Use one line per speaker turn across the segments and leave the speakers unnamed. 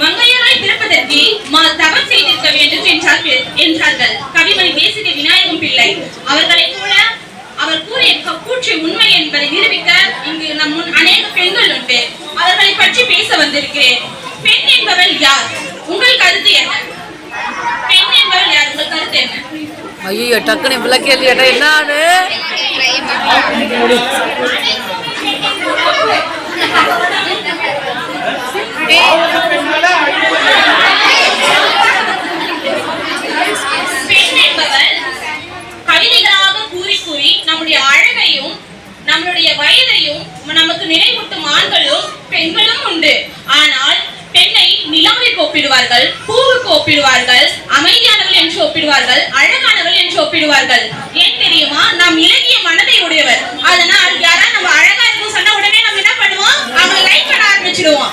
மங்கையராய் பிறப்பதற்கு மா தவம் செய்திருக்க வேண்டும் என்றார் என்றார்கள். கவிமணி பேசிய விநாயகம் பிள்ளை. அவர்களை கூட அவர் கூறிய கூற்று உண்மை என்பதை நிரூபிக்க இங்கு நம் முன் அநேக பெண்கள் உண்டு. அவர்களை பற்றி பேச வந்திருக்கிறேன். பெண் என்பவள் யார்? உங்கள் கருத்து என்ன? பெண் என்பவள் யார்? உங்கள் கருத்து என்ன?
ஐயோ டக்குனு இவ்வளோ கேள்வி கேட்டா என்னான்னு
கவிதைகளாக கூறி கூறி நம்முடைய அழகையும் நம்மளுடைய வயதையும் நமக்கு நினைவூட்டும் ஆண்களும் பெண்களும் உண்டு. ஆனால் பெண்ணை நிலாவை கோப்பிடுவார்கள் பூ ஒப்பிடுவார்கள் அமைதியானவர்கள் என்று ஒப்பிடுவார்கள் அழகானவர்கள் என்று ஒப்பிடுவார்கள். ஏன் தெரியுமா? நாம் இலகிய மனதை உடையவர். அதனால் யாரா நம்ம அழகா இருக்கும் சொன்ன உடனே நம்ம என்ன பண்ணுவோம்? அவங்க லைக் பண்ண ஆரம்பிச்சிடுவோம்.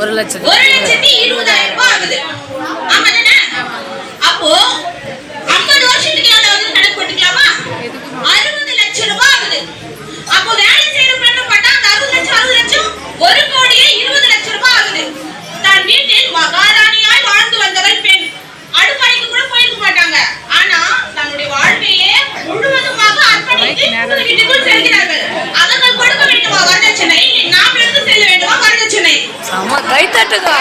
ஒரு
லட்சம்
ஒரு லட்சத்தி இருபதாயிரம் ரூபாய் ஆகுது. ஆமா அப்போ ஐம்பது வருஷத்துக்கு எவ்வளவு வந்து கணக்கு போட்டுக்கலாமா? அறுபது லட்சம் ஆகுது. அப்போ வேலை செய்யறவங்க பார்த்தா ஒரு கோடியே இருபது லட்சம் ஆகுது. தன் வீட்டில் மகாராணியாய் வாழ்ந்து வந்தவர் பெண். அடுப்பறைக்கு கூட போயிருக்க மாட்டாங்க. ஆனா தன்னுடைய வாழ்வையே முழுவதுமாக அர்ப்பணித்து வீட்டுக்குள் செல்கிறார் ரைட் தட்டுதா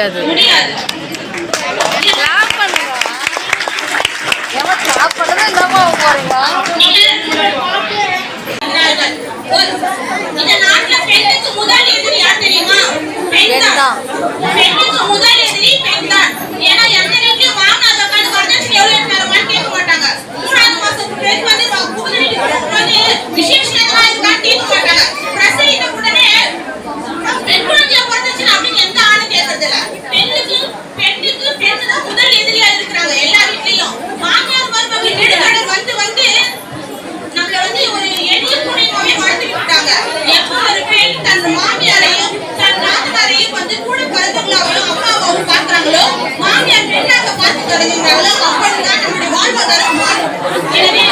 முடியாது. முதல் எதிரியா இருக்கிறாங்க எல்லா வீட்லயும். மாமியார் மருமகள் வந்து வந்து நம்மள வந்து ஒரு எளிய குடிமாவே வாழ்த்து விட்டாங்க. எப்போ ஒரு பெண் தன் மாமியாரையும் தன் நாத்தனாரையும் வந்து கூட பிறந்தவங்களாவையும் அம்மாவாவும் மாமியார் பெண்ணாக பார்த்து தொடங்குகிறாங்களோ அப்பொழுதுதான் நம்முடைய வாழ்வாதாரம் மாறும். எனவே